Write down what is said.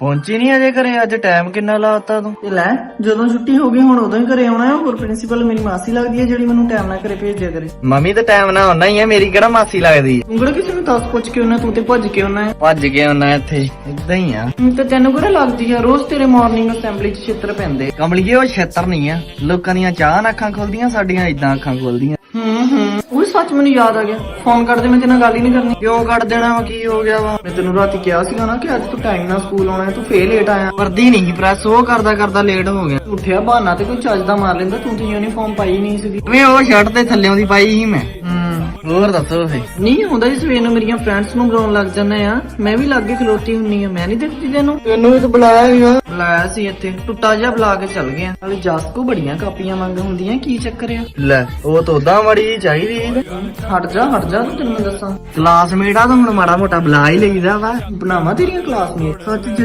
ਪਹੁੰਚੀ ਨਹੀਂ ਅਜੇ ਘਰੇ ਅੱਜ ਟਾਈਮ ਕਿੰਨਾ ਲਾਤਾ ਤੂੰ? ਤੇ ਲੈ ਜਦੋਂ ਛੁੱਟੀ ਹੋ ਗਈ ਹੁਣ ਉਦੋਂ ਹੀ ਘਰੇ ਆਉਣਾ ਹੈ ਹੋਰ ਪ੍ਰਿੰਸੀਪਲ ਮੇਰੀ ਮਾਸੀ ਲੱਗਦੀ ਹੈ ਜਿਹੜੀ ਮੈਨੂੰ ਟਾਈਮ ਨਾਲ ਘਰੇ ਭੇਜਿਆ ਕਰੇ। ਮੰਮੀ ਤੇ ਟਾਈਮ ਨਾਲ ਆਉਣਾ ਹੀ ਆ ਮੇਰੀ ਕਿਹੜਾ ਮਾਸੀ ਲੱਗਦੀ ਤੂੰ ਕਿਹੜਾ ਕਿਸੇ ਨੂੰ ਦੱਸ ਪੁੱਛ ਕੇ ਆਉਣਾ ਤੂੰ ਤੇ ਭੱਜ ਕੇ ਆਉਣਾ ਹੈ। ਭੱਜ ਕੇ ਆਉਣਾ ਇੱਥੇ ਇਦਾਂ ਹੀ ਆ। ਹੁਣ ਤੇ ਤੈਨੂੰ ਕਿਹੜਾ ਲੱਗਦੀ ਆ ਰੋਜ਼ ਤੇਰੇ ਮਾਰਨਿੰਗ ਅਸੈਂਬਲੀ 'ਚ ਛਿੱਤਰ ਪੈਂਦੇ। ਕਮਲੀਏ ਉਹ ਛੇਤਰ ਨਹੀਂ ਆ। ਲੋਕਾਂ ਦੀਆਂ ਚਾਹ ਅੱਖਾਂ ਖੁੱਲਦੀਆਂ ਸਾਡੀਆਂ ਇਦਾਂ ਅੱਖਾਂ ਖੁੱਲਦੀਆਂ। ਹੂੰ ਹੂੰ ਸੱਚ ਮੈਨੂੰ ਯਾਦ ਆ ਗਿਆ। ਫੋਨ ਕਰ ਦੇ ਮੈਂ ਤੇਰੇ ਨਾਲ ਗੱਲ ਹੀ ਨਹੀਂ ਕਰਨੀ। ਕਿਉਂ ਕੱਢ ਦੇਣਾ ਵਾ ਕੀ ਹੋ ਗਿਆ ਵਾ? ਮੈਂ ਤੈਨੂੰ ਰਾਤੀ ਕਿਹਾ ਸੀਗਾ ਨਾ ਕਿ ਅੱਜ ਤੂੰ ਟਾਈਮ ਨਾਲ ਸਕੂਲ ਆਉਣਾ ਹੈ ਤੂੰ ਫੇਰ ਲੇਟ ਆਇਆ। ਵਰਦੀ ਨਹੀਂ ਪ੍ਰੈਸ ਉਹ ਕਰਦਾ ਕਰਦਾ ਲੇਟ ਹੋ ਗਿਆ। ਉੱਠਿਆ ਬਹਾਨਾ ਤੇ ਕੋਈ ਚੱਜ ਦਾ ਮਾਰ ਲੈਂਦਾ ਤੂੰ ਤੇ ਯੂਨੀਫਾਰਮ ਪਾਈ ਨਹੀਂ ਸੀਗੀ। ਵੇ ਉਹ ਸ਼ਰਟ ਤੇ ਥੱਲੇੋਂ ਦੀ ਪਾਈ ਸੀ ਮੈਂ। ਹੋਰ ਦੱਸੋ ਫੇ ਨਹੀਂ ਹੁੰਦਾ ਜੀ ਸਵੇਰ ਨੂੰ ਮੇਰੀਆਂ ਫਰੈਂਡਸ ਨੂੰ ਬੁਲਾਉਣ ਲੱਗ ਜਾਂਦਾ ਆ। ਮੈਂ ਵੀ ਲਾਗੇ ਖਲੋਤੀ ਹੁੰਨੀ ਆ। ਮੈਂ ਨਹੀਂ ਦੇਖਦੀ ਤੈਨੂੰ। ਤੈਨੂੰ ਵੀ ਤਾਂ ਬੁਲਾਇਆ ਸੀਗਾ। ਬੁਲਾਇਆ ਸੀ ਇੱਥੇ। ਟੁੱਟਾ ਜਿਹਾ ਬੁਲਾ ਕੇ ਚੱਲ ਗਿਆ। ਨਾਲੇ ਜਸਕੋ ਬੜੀਆਂ ਕਾਪੀਆਂ ਮੰਗ ਹੁੰਦੀਆਂ। ਕੀ ਚੱਕਰ ਆ? ਲੈ ਉਹ ਤਾਂ ਉਦਾਂ ਮੜੀ ਚਾਹੀਦੀ। ਹਟ ਜਾ ਹਟ ਜਾ ਤੈਨੂੰ ਮੈਂ ਦੱਸਾਂ। ਕਲਾਸਮੇਟ ਆ ਤਾਂ ਹੁਣ ਮਾੜਾ ਮੋਟਾ ਬੁਲਾ ਹੀ ਲਈਦਾ ਵਾ। ਬਣਾਵਾਂ ਤੇਰੀਆਂ ਕਲਾਸਮੇਟ ਸੱਚ